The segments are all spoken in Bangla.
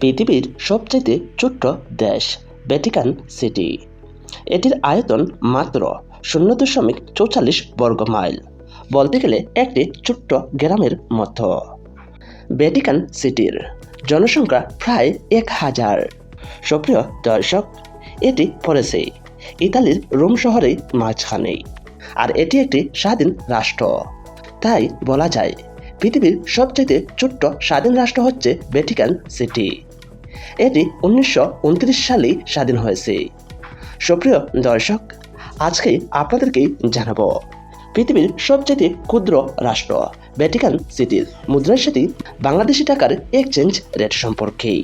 পৃথিবীর সবচাইতে ছোট্ট দেশ, ভ্যাটিকান সিটি। এটির আয়তন মাত্র শূন্য দশমিক চৌচল্লিশ বর্গ মাইল। বলতে গেলে একটি ছোট্ট গ্রামের মতো। ভ্যাটিকান সিটির জনসংখ্যা প্রায় এক হাজার। সক্রিয় দর্শক, এটি পড়েছে ইতালির রোম শহরের মাঝখানেই আর এটি একটি স্বাধীন রাষ্ট্র। তাই বলা যায়, পৃথিবীর সবচেয়ে ছোট্ট স্বাধীন রাষ্ট্র হচ্ছে ভ্যাটিকান সিটি। এটি উনিশশো উনত্রিশ সালে স্বাধীন হয়েছে। সুপ্রিয় দর্শক, আজকে আপনাদেরকে জানাব, পৃথিবীর সবচেয়ে ক্ষুদ্র রাষ্ট্র ভ্যাটিকান সিটির মুদ্রার সাথে বাংলাদেশি টাকার এক্সচেঞ্জ রেট সম্পর্কে।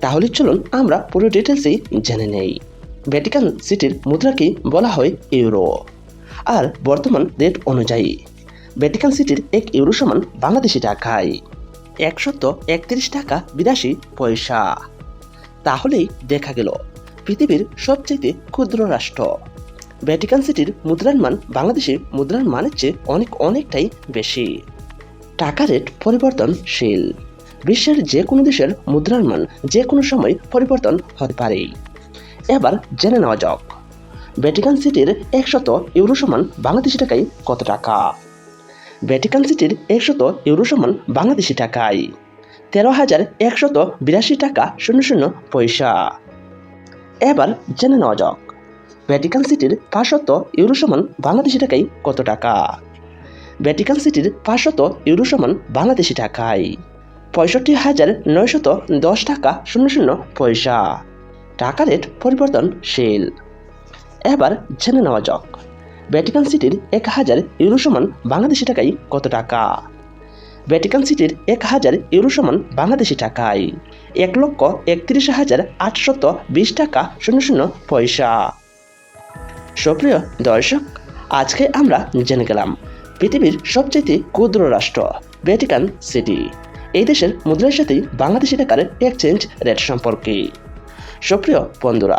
তাহলে চলুন আমরা পুরো ডিটেলসই জেনে নেই। ভ্যাটিকান সিটির মুদ্রাকে বলা হয় ইউরো। আর বর্তমান রেট অনুযায়ী ভ্যাটিকান সিটির এক ইউরো সমান বাংলাদেশি টাকায়। একশত একত্রিশ টাকা বিরাশি পয়সা। তাহলেই দেখা গেল, পৃথিবীর সবচেয়ে ক্ষুদ্র রাষ্ট্র। ভ্যাটিকান সিটির মুদ্রার মান বাংলাদেশের মুদ্রার মানের চেয়ে অনেক অনেকটাই বেশি। টাকা রেট পরিবর্তনশীল। বিশ্বের যে কোনো দেশের মুদ্রার মান যে কোনো সময় পরিবর্তন হতে পারে। এবার জেনে নেওয়া যাক, ভ্যাটিকান সিটির একশত ইউরো সমান বাংলাদেশি টাকায় কত টাকা? ভ্যাটিকান সিটির একশত ইউরো সমান বাংলাদেশি টাকায়। তেরো হাজার একশত বিরাশি টাকা শূন্য শূন্য পয়সা। এবার জেনে নেওয়া যাক ভ্যাটিকান সিটির পাঁচশত ইউরো সমান বাংলাদেশি টাকায় কত টাকা? ভ্যাটিকান সিটির পাঁচশত ইউরো সমান বাংলাদেশি টাকায়। পঁয়ষট্টি হাজার নয়শত দশ টাকা শূন্য শূন্য পয়সা। টাকা রেট পরিবর্তনশীল। এবার জেনে নেওয়া যাক ভ্যাটিকান সিটির এক হাজার ইউরো সমান বাংলাদেশি টাকায় কত টাকা? ভ্যাটিকান সিটির এক হাজার ইউরো সমান বাংলাদেশি টাকায় এক লক্ষ একত্রিশ হাজার আটশত বিশ টাকা শূন্য শূন্য পয়সা। সুপ্রিয় দর্শক, আজকে আমরা জেনে গেলাম পৃথিবীর সবচেয়ে ক্ষুদ্র রাষ্ট্র ভ্যাটিকান সিটি এই দেশের মুদ্রার সাথেই বাংলাদেশি টাকার এক্সচেঞ্জ রেট সম্পর্কে। সুপ্রিয় বন্ধুরা